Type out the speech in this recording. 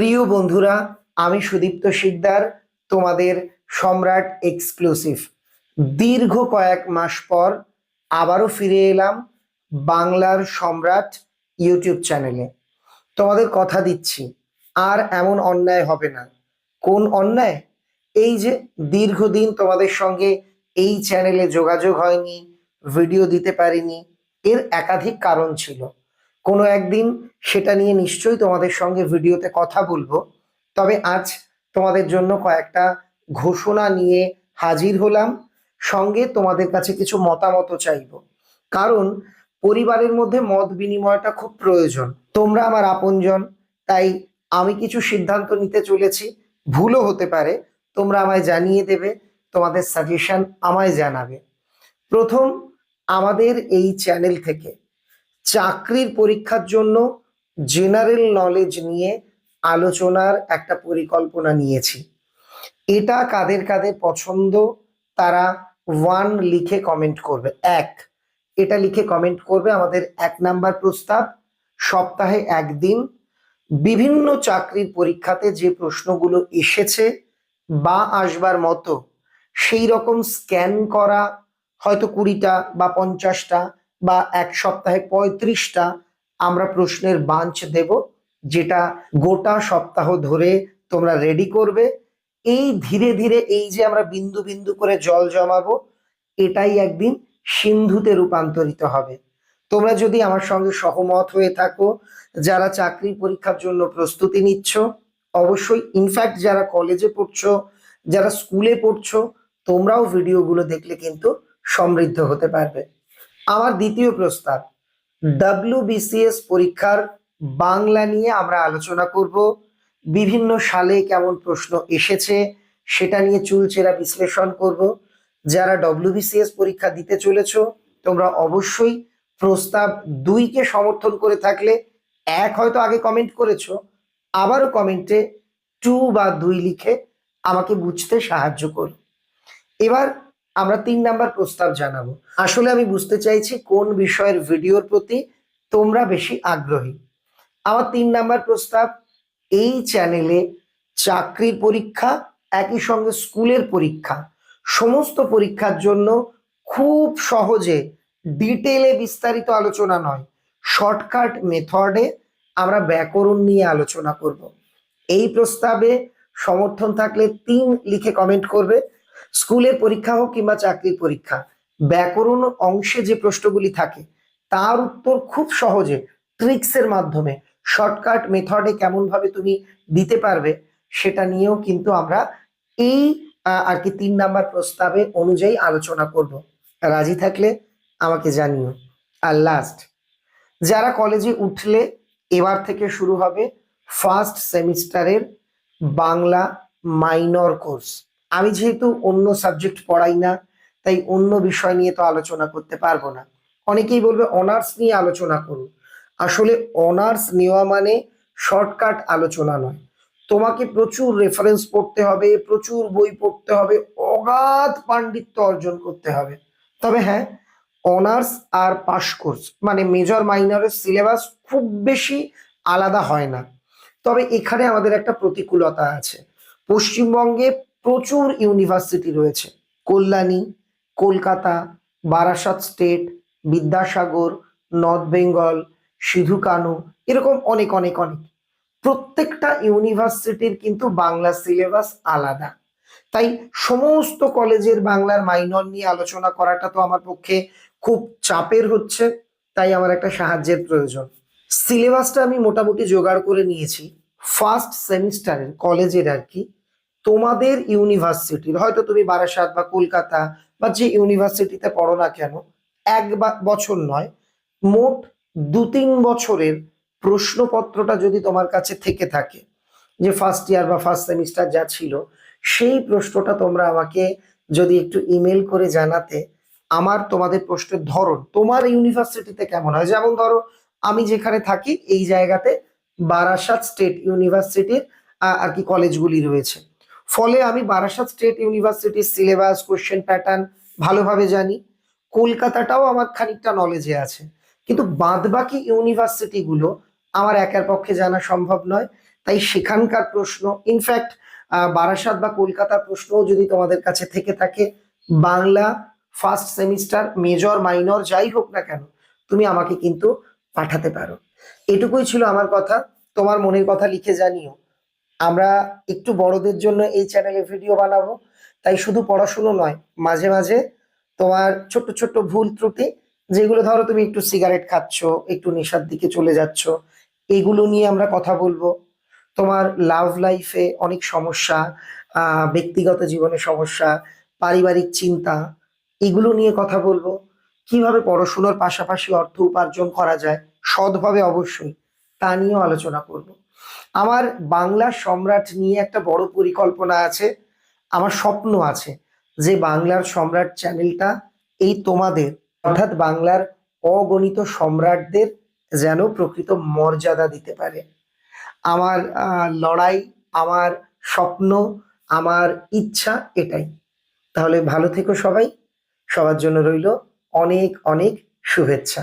প্রিয় বন্ধুরা, আমি সুদীপ্ত শিকদার, তোমাদের সম্রাট এক্সক্লুসিভ। দীর্ঘ কয়েক মাস পর আবারও ফিরে এলাম বাংলার সম্রাট ইউটিউব চ্যানেলে। তোমাদের কথা দিচ্ছি, আর এমন অন্যায় হবে না। কোন অন্যায়? এই যে দীর্ঘদিন তোমাদের সঙ্গে এই চ্যানেলে যোগাযোগ হয়নি, ভিডিও দিতে পারিনি, এর একাধিক কারণ ছিল। কোনো একদিন সেটা নিয়ে নিশ্চয়ই তোমাদের সঙ্গে ভিডিওতে কথা বলব। তবে আজ তোমাদের জন্য কয়েকটা ঘোষণা নিয়ে হাজির হলাম। সঙ্গে তোমাদের কাছে কিছু মতামত চাইব। কারণ পরিবারের মধ্যে মত বিনিময়টা খুব প্রয়োজন। তোমরা আমার আপনজন, তাই আমি কিছু সিদ্ধান্ত নিতে চলেছি। ভুলও হতে পারে, তোমরা আমায় জানিয়ে দেবে, তোমাদের সাজেশন আমায় জানাবে। প্রথম, আমাদের এই চ্যানেল থেকে চাকরির পরীক্ষার জন্য জেনারেল নলেজ নিয়ে আলোচনার একটা পরিকল্পনা নিয়েছি। এটা কাদের কাদের পছন্দ তারা ওয়ান লিখে কমেন্ট করবে। এক, এটা লিখে কমেন্ট করবে আমাদের এক নাম্বার প্রস্তাব, সপ্তাহে একদিন। বিভিন্ন চাকরির পরীক্ষাতে যে প্রশ্নগুলো এসেছে বা আসবার মতো, সেই রকম স্ক্যান করা, হয়তো কুড়িটা বা পঞ্চাশটা বা এক সপ্তাহে পঁয়ত্রিশটা আমরা প্রশ্নের বাঞ্চ দেব, যেটা গোটা সপ্তাহ ধরে তোমরা রেডি করবে। এই ধীরে ধীরে এই যে আমরা বিন্দু বিন্দু করে জল জমাবো, এটাই একদিন সিন্ধুতে রূপান্তরিত হবে। তোমরা যদি আমার সঙ্গে সহমত হয়ে থাকো, যারা চাকরির পরীক্ষার জন্য প্রস্তুতি নিচ্ছ, অবশ্যই ইনফ্যাক্ট যারা কলেজে পড়ছো, যারা স্কুলে পড়ছো, তোমরাও ভিডিওগুলো দেখলে কিন্তু সমৃদ্ধ হতে পারবে। আমার দ্বিতীয় প্রস্তাব। ডাব্লিউবিসিএস পরীক্ষার বাংলা নিয়ে আমরা আলোচনা করব। বিভিন্ন সালে কেমন প্রশ্ন এসেছে সেটা নিয়ে চুলচেরা বিশ্লেষণ করব। যারা ডব্লিউবিসিএস পরীক্ষা দিতে চলেছ, তোমরা অবশ্যই প্রস্তাব দুইকে সমর্থন করে থাকলে এক হয়তো আগে কমেন্ট করেছ, আবারও কমেন্টে টু বা দুই লিখে আমাকে বুঝতে সাহায্য করো। এবার আমরা তিন নাম্বার প্রস্তাব জানাব। আসলে আমি বুঝতে চাইছি কোন বিষয়ের ভিডিওর প্রতি তোমরা বেশি আগ্রহী। আমার তিন নাম্বার প্রস্তাব, এই চ্যানেলে চাকরির পরীক্ষা, একই সঙ্গে স্কুলের পরীক্ষা, সমস্ত পরীক্ষার জন্য খুব সহজে, ডিটেলে বিস্তারিত আলোচনা নয়। শর্টকাট মেথডে আমরা ব্যাকরণ নিয়ে আলোচনা করব। এই প্রস্তাবে সমর্থন থাকলে তিন লিখে কমেন্ট করবে। স্কুলের পরীক্ষা হোক কিংবা চাকরির পরীক্ষা, ব্যাকরণ অংশে যে প্রশ্নগুলি থাকে, তার উত্তর খুব সহজে ট্রিক্সের মাধ্যমে শর্টকাট মেথডে কেমন ভাবে তুমি দিতে পারবে, সেটা নিয়েও কিন্তু আমরা এই আর কি তিন নাম্বার প্রস্তাবে অনুযায়ী আলোচনা করব। রাজি থাকলে আমাকে জানিও। আর লাস্ট যারা কলেজে উঠলে এবার থেকে শুরু হবে ফার্স্ট সেমিস্টারের বাংলা মাইনর কোর্স আমি যেহেতু অন্য সাবজেক্ট পড়াই না, তাই অন্য বিষয় নিয়ে তো আলোচনা করতে পারব না। অনেকেই বলবে অনার্স নিয়ে আলোচনা করুন আসলে অনার্স নেওয়া মানে শর্টকাট আলোচনা নয়। তোমাকে প্রচুর রেফারেন্স পড়তে হবে, প্রচুর বই পড়তে হবে, অগাধ পাণ্ডিত্য অর্জন করতে হবে। তবে হ্যাঁ অনার্স আর পাশ কোর্স মানে মেজর মাইনরের সিলেবাস খুব বেশি আলাদা হয় না। তবে এখানে আমাদের একটা প্রতিকূলতা আছে। পশ্চিমবঙ্গে প্রচুর ইউনিভার্সিটি রয়েছে। Kalyani, Kolkata, Barasat state, Vidyasagar, north Bengal Sidhu Kanu এরকম অনেক অনেক অনেক। প্রত্যেকটা ইউনিভার্সিটির কিন্তু বাংলা সিলেবাস আলাদা। তাই সমস্ত কলেজের বাংলার মাইনর নিয়ে আলোচনা করাটা তো আমার পক্ষে খুব চাপের হচ্ছে, তাই আমার একটা সাহায্যের প্রয়োজন। সিলেবাসটা আমি মোটামুটি জোগাড় করে নিয়েছি, ফার্স্ট সেমিস্টারের কলেজের আর কি। তোমাদের ইউনিভার্সিটির হয়তো তুমি বারাসাত বা কলকাতা বা যে ইউনিভার্সিটিতে পড়ো না কেন, এক বছর নয়, মোট দু তিন বছরের প্রশ্নপত্রটা যদি তোমার কাছে থেকে থাকে, যে ফার্স্ট ইয়ার বা ফার্স্ট সেমিস্টার যা ছিল, সেই প্রশ্নটা তোমরা আমাকে যদি একটু ইমেল করে জানাতে, আমার তোমাদের প্রশ্নের ধরন, তোমার ইউনিভার্সিটিতে কেমন হয়? যেমন ধরো, আমি যেখানে থাকি, এই জায়গাতে বারাসাত স্টেট ইউনিভার্সিটির আর কি কলেজগুলি রয়েছে। ফলে আমি বারাসাত স্টেট ইউনিভার্সিটির সিলেবাস কোশ্চেন প্যাটার্ন ভালোভাবে জানি। কলকাতাটাও আমার খানিকটা নলেজে আছে। কিন্তু বাদবাকি ইউনিভার্সিটিগুলো আমার একার পক্ষে জানা সম্ভব নয়। তাই সেখানকার প্রশ্ন ইনফ্যাক্ট বারাসাত বা কলকাতার প্রশ্নও যদি তোমাদের কাছে থেকে থাকে, Bangla first semester major minor যাই হোক না কেন, তুমি আমাকে কিন্তু পাঠাতে পারো। এটুকুই ছিল আমার কথা। তোমার মনের কথা লিখে জানিও। আমরা একটু বড়দের জন্য এই চ্যানেলে ভিডিও বানাবো। তাই শুধু পড়াশুনো নয়, মাঝে মাঝে তোমার ছোট্ট ছোট্ট ভুল ত্রুটি, যেগুলো ধরো তুমি একটু সিগারেট খাচ্ছ, একটু নেশার দিকে চলে যাচ্ছ, এগুলো নিয়ে আমরা কথা বলব। তোমার লাভ লাইফে অনেক সমস্যা ব্যক্তিগত জীবনে সমস্যা, পারিবারিক চিন্তা, এগুলো নিয়ে কথা বলব। কীভাবে পড়াশোনার পাশাপাশি অর্থ উপার্জন করা যায়, সৎভাবে অবশ্যই তা নিয়েও আলোচনা করব। আমার বাংলা সম্রাট নিয়ে একটা বড় পরিকল্পনা আছে, আমার স্বপ্ন আছে যে বাংলার সম্রাট চ্যানেলটা এই তোমাদের, অর্থাৎ বাংলার অগণিত সম্রাটদের যেন প্রকৃত মর্যাদা দিতে পারে। আমার লড়াই, আমার স্বপ্ন, আমার ইচ্ছা এটাই। তাহলে ভালো থেকো সবাই। সবার জন্য রইল অনেক অনেক শুভেচ্ছা।